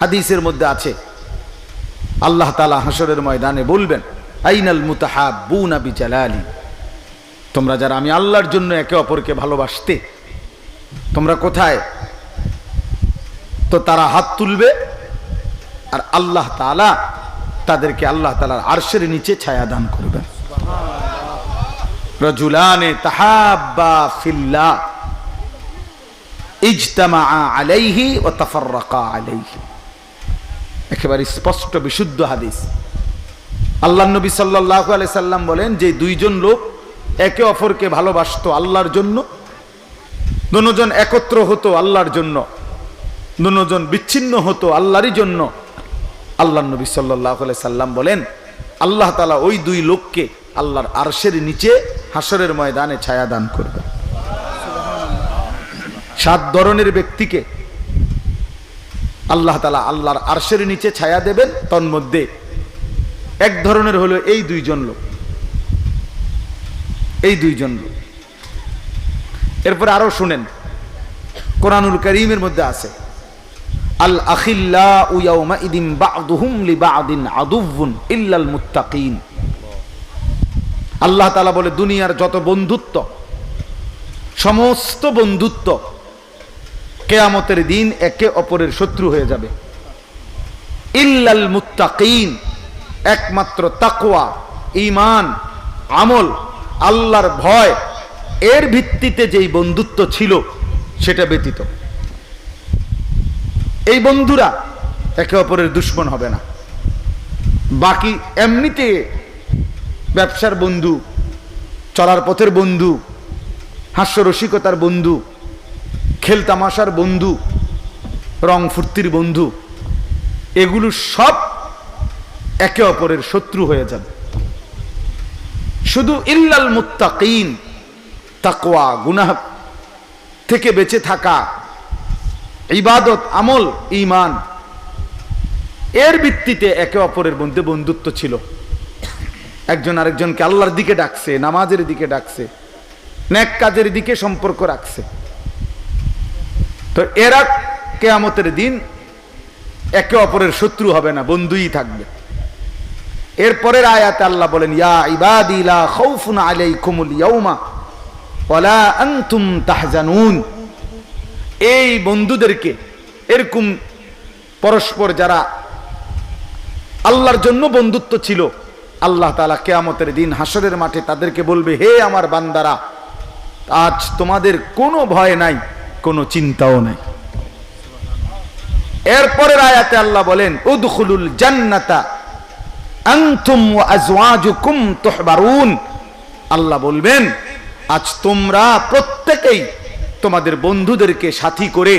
হাদিসের মধ্যে আছে। আল্লাহ তালা হাসরের ময়দানে বলবেন, আইনাল মুতাহাবুনা বিজালালি তোমরা যারা আমি আল্লাহর জন্য একে অপরকে ভালোবাসতে, তোমরা কোথায়? তো তারা হাত তুলবে আর আল্লাহ তালা তাদেরকে আল্লাহ তালার আরশের নিচে ছায়া দান করবেন। রজুলানে তাহাব্বা ফিল্লাহ ইজতামা আলাইহি ও তাফাররাকা আলাইহি। একেবারে স্পষ্ট, বিশুদ্ধ হাদিস। আল্লাহ নবী সাল্লাহ আলি সাল্লাম বলেন, যে দুইজন লোক একে অপরকে ভালোবাসত আল্লাহর জন্য, দুজন একত্র হতো আল্লাহর জন্য, দুজন বিচ্ছিন্ন হতো আল্লাহরই জন্য। আল্লাহ নবী সাল্লাহ আলি সাল্লাম বলেন, আল্লাহ তালা ওই দুই লোককে আল্লাহর আরশের নিচে হাসরের ময়দানে ছায়া দান করবে সাত ধরনের ব্যক্তিকে আল্লাহ তালা আল্লাহর আরশের নিচে ছায়া দেবেন, তন্মধ্যে এক ধরনের হলো এই দুইজন লোক। এই দুইজন লোক। এরপর আরও শুনেন, কোরআনুল করিমের মধ্যে আছে, আল আখিল্লা উয়াউমা ইদিম বাদুহুম লি বাদিন আদুভুন ইল্লাল মুত্তাকিন। আল্লাহ তালা বলে, দুনিয়ার যত বন্ধুত্ব, সমস্ত বন্ধুত্ব কেয়ামতের দিন একে অপরের শত্রু হয়ে যাবে। ইল্লাল মুত্তাকিন, একমাত্র তাকওয়া, ঈমান, আমল, আল্লাহর ভয়, এর ভিত্তিতে যেই বন্ধুত্ব ছিল, সেটা ব্যতীত। এই বন্ধুরা একে অপরের দুশ্মন হবে না। বাকি এমনিতে ব্যবসার বন্ধু, চলার পথের বন্ধু, হাস্যরসিকতার বন্ধু খেলতামাশার বন্ধু, রং ফুর্তির বন্ধু, এগুলো সব একে অপরের শত্রু হয়ে যাবে। শুধু ইল্লাল মুত্তাকিন, তাকওয়া, গুনাহ থেকে বেঁচে থাকা, ইবাদত, আমল ইমান এর ভিত্তিতে একে অপরের মধ্যে বন্ধুত্ব ছিল। একজন আরেকজনকে আল্লাহর দিকে ডাকছে, নামাজের দিকে ডাকছে ন্যাক কাজের দিকে সম্পর্ক রাখছে। তো এরা কেয়ামতের দিন একে অপরের শত্রু হবে না, বন্ধুই থাকবে। এরপরের আয়াতে আল্লাহ বলেন, ইয়া ইবাদিলা খাউফুন আলাইকুমুল ইয়াউমা ওয়ালা আনতুম তাহজানুন। এই বন্ধুদেরকে, এরকম পরস্পর যারা আল্লাহর জন্য বন্ধুত্ব ছিল, আল্লাহ তালা কেয়ামতের দিন হাসরের মাঠে তাদেরকে বলবে, হে আমার বান্দারা, আজ তোমাদের কোনো ভয় নাই। কোনো চিন্তাও নাই। এরপরের আয়াতে আল্লাহ বলেন, উদখুলুল জান্নাতা, আনতুম ওয়া আজওয়াজুকুম তুহবারুন। আল্লাহ বলবেন, আজ তোমরা প্রত্যেকেই তোমাদের বন্ধুদেরকে সাথী করে,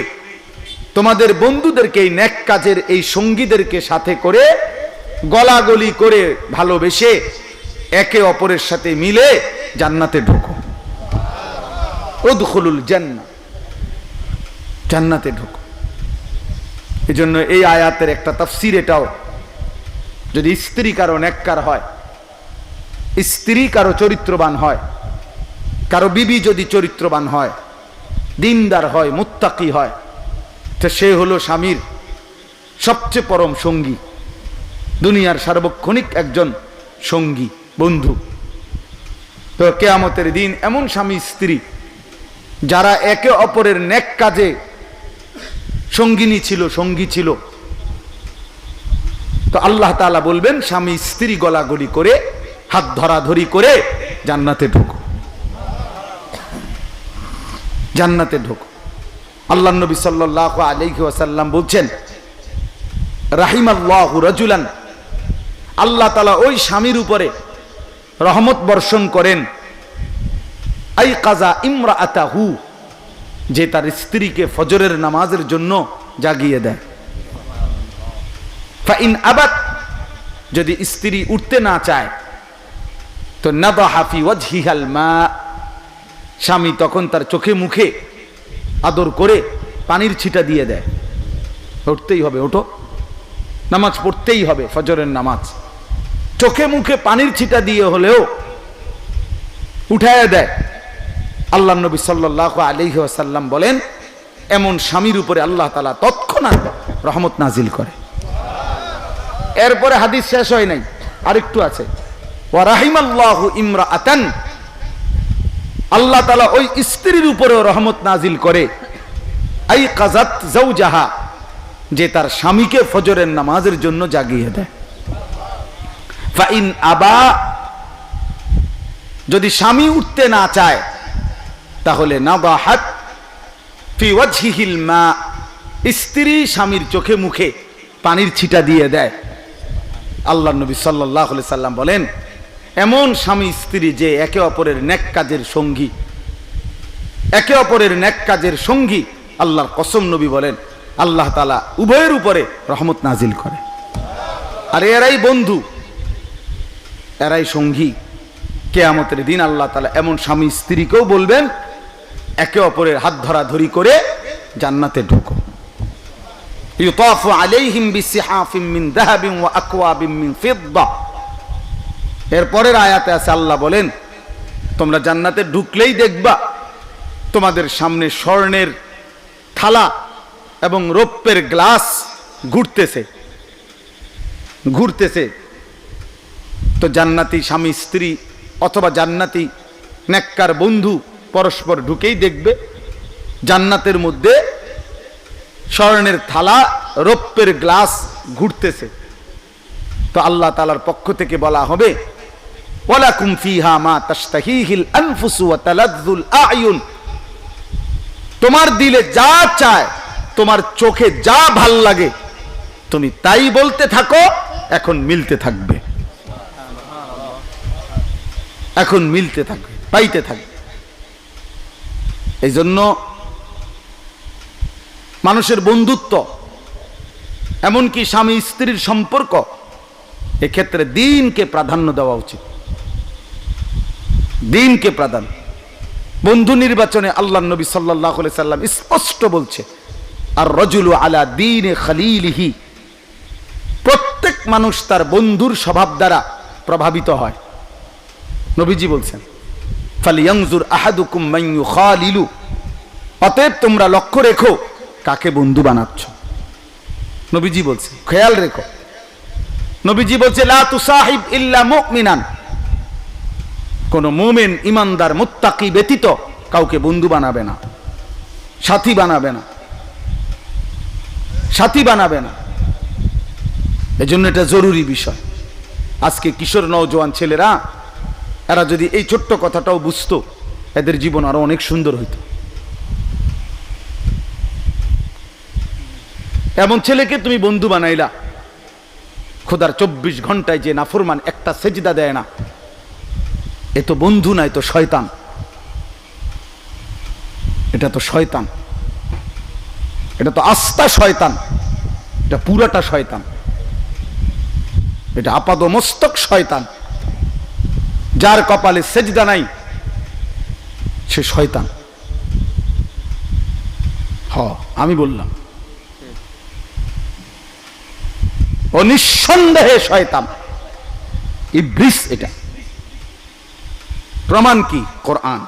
তোমাদের বন্ধুদেরকে এই ন্যাক কাজের, এই সঙ্গীদেরকে সাথে করে, গলাগলি করে ভালোবেসে একে অপরের সাথে মিলে জান্নাতে ঢোকো। উদখুলুল জান্নাত। জান্নাতে ঢোকো। এই জন্য এই আয়াতের একটা তাফসির এটাও। যদি স্ত্রী কারও নেককার হয়, স্ত্রী কারও চরিত্রবান হয়, কারও বিবি যদি চরিত্রবান হয়, দিনদার হয়, মুত্তাকি হয়, তো সে হলো স্বামীর সবচেয়ে পরম সঙ্গী, দুনিয়ার সার্বক্ষণিক একজন সঙ্গী, বন্ধু। তো কেয়ামতের দিন এমন স্বামী স্ত্রী, যারা একে অপরের নেক কাজে সঙ্গিনী ছিল, সঙ্গী ছিল। তো আল্লাহ তালা বলবেন, স্বামী স্ত্রী গলাগলি করে, হাত ধরাধরি করে জান্নাতে ঢুকো। জান্নাতে ঢুকো। আল্লাহ নবী সাল্লাহ আলাইহি ওয়াসাল্লাম বলছেন রাহিম আল্লাহ রাজুলান। আল্লাহ তালা ওই স্বামীর উপরে রহমত বর্ষণ করেন আই কাজা ইমরা আতাহু যে তার স্ত্রীকে ফজরের নামাজের জন্য জাগিয়ে দেয়। ফাইন আবাদ যদি স্ত্রী উঠতে না চায়, তো নাদা হাফি ওয়াজহিহাল মা। স্বামী তখন তার চোখে মুখে আদর করে পানির ছিটা দিয়ে দেয়। উঠতেই হবে, ওঠো। নামাজ পড়তেই হবে ফজরের নামাজ। চোখে মুখে পানির ছিটা দিয়ে হলেও উঠায় দেয়। আল্লাহ নবী সাল্লাহ আলিহাসাল্লাম বলেন, এমন স্বামীর উপরে আল্লাহ তালা তৎক্ষণাৎ রহমত নাজিল করে। এরপরে হাদিস শেষ হয় নাই, আরেকটু আছে। আতান আল্লাহ তালা ওই স্ত্রীর উপরেও রহমত নাজিল করে। আই কাজাত জাহা যে তার স্বামীকে ফজরের নামাজের জন্য জাগিয়ে দেয়। ফাইন আবা, যদি স্বামী উঠতে না চায় তাহলে নাবাহাত ফি ওয়াজহিহিল মা। স্ত্রী স্বামীর চোখে মুখে পানির ছিটা দিয়ে দেয়। আল্লাহ নবী সাল্লাহ সাল্লাম বলেন, এমন স্বামী স্ত্রী যে একে অপরের নেক কাজের সঙ্গী, একে অপরের নেক কাজের সঙ্গী আল্লাহর কসম নবী বলেন, আল্লাহ তালা উভয়ের উপরে রহমত নাজিল করে। আর এরাই বন্ধু, এরাই সঙ্গী। কেয়ামতের দিন আল্লাহ তালা এমন স্বামী স্ত্রীকেও বলবেন একে অপরের হাত ধরাধরি করে জান্নাতে ঢুকো। ইউতাফু আলাইহিম বিসিহাফিম মিন যাহাবিন ওয়া আকওয়াবিন মিন এরপরের আয়াতে আছে আল্লাহ বলেন, তোমরা জান্নাতে ঢুকলেই দেখবা তোমাদের সামনে স্বর্ণের থালা এবং রৌপ্যের গ্লাস ঘুরতেছে। ঘুরতেছে। তো জান্নাতি স্বামী, স্ত্রী অথবা জান্নাতি নেককার বন্ধু পরস্পর ঢুকেই দেখবে, জান্নাতের মধ্যে স্বর্ণের থালা, রৌপ্যের গ্লাস ঘুরতেছে। তো আল্লাহ তালার পক্ষ থেকে বলা হবে তোমার দিলে যা চায়, তোমার চোখে যা ভালো লাগে, তুমি তাই বলতে থাকো, এখন মিলতে থাকবে। এখন মিলতে থাকবে, পাইতে থাকবে। এই জন্য মানুষের বন্ধুত্ব, এমনকি স্বামী স্ত্রীর সম্পর্ক, এক্ষেত্রে দিনকে প্রাধান্য দেওয়া উচিত। দিনকে প্রাধান্য। বন্ধু নির্বাচনে আল্লাহ নবী সাল্লাহ সাল্লাম স্পষ্ট বলছে, আর রজুলু আলা দিন খালিলিহি। প্রত্যেক মানুষ তার বন্ধুর স্বভাব দ্বারা প্রভাবিত হয়। নবীজি বলছেন ফালিয়াংজুর আহাদুকুম মাইয়ু খালিলু অতএব তোমরা লক্ষ্য রেখো কাকে বন্ধু বানাচ্ছ। নবীজি বলছে, খেয়াল রেখো। নবীজি বলছে, লা তুসাহিব ইল্লা মুমিনান। কোন মুমিন ইমানদার, মুত্তাকি, ব্যতীত কাউকে বন্ধু বানাবে না, সাথী বানাবে না, সাথী বানাবে না। এজন্য এটা জরুরি বিষয়। আজকে কিশোর নওজোয়ান ছেলেরা এরা যদি এই ছোট্ট কথাটাও বুঝতো, এদের জীবন আরও অনেক সুন্দর হইতো। এমন ছেলেকে তুমি বন্ধু বানাইলা। খোদার চব্বিশ ঘন্টায় যে নাফরমান একটা সেজদা দেয় না, এ তো বন্ধু নাই তো শয়তান। এটা তো শয়তান। এটা তো আস্থা শয়তান। এটা পুরাটা শয়তান। এটা আপাদ মস্তক শয়তান। যার কপালে সেজদা নাই, সে শয়তান। হ, আমি বললাম। ও নিঃসন্দেহে শয়তান। ইব্রিস এটা। প্রমাণ কি? কোরআন।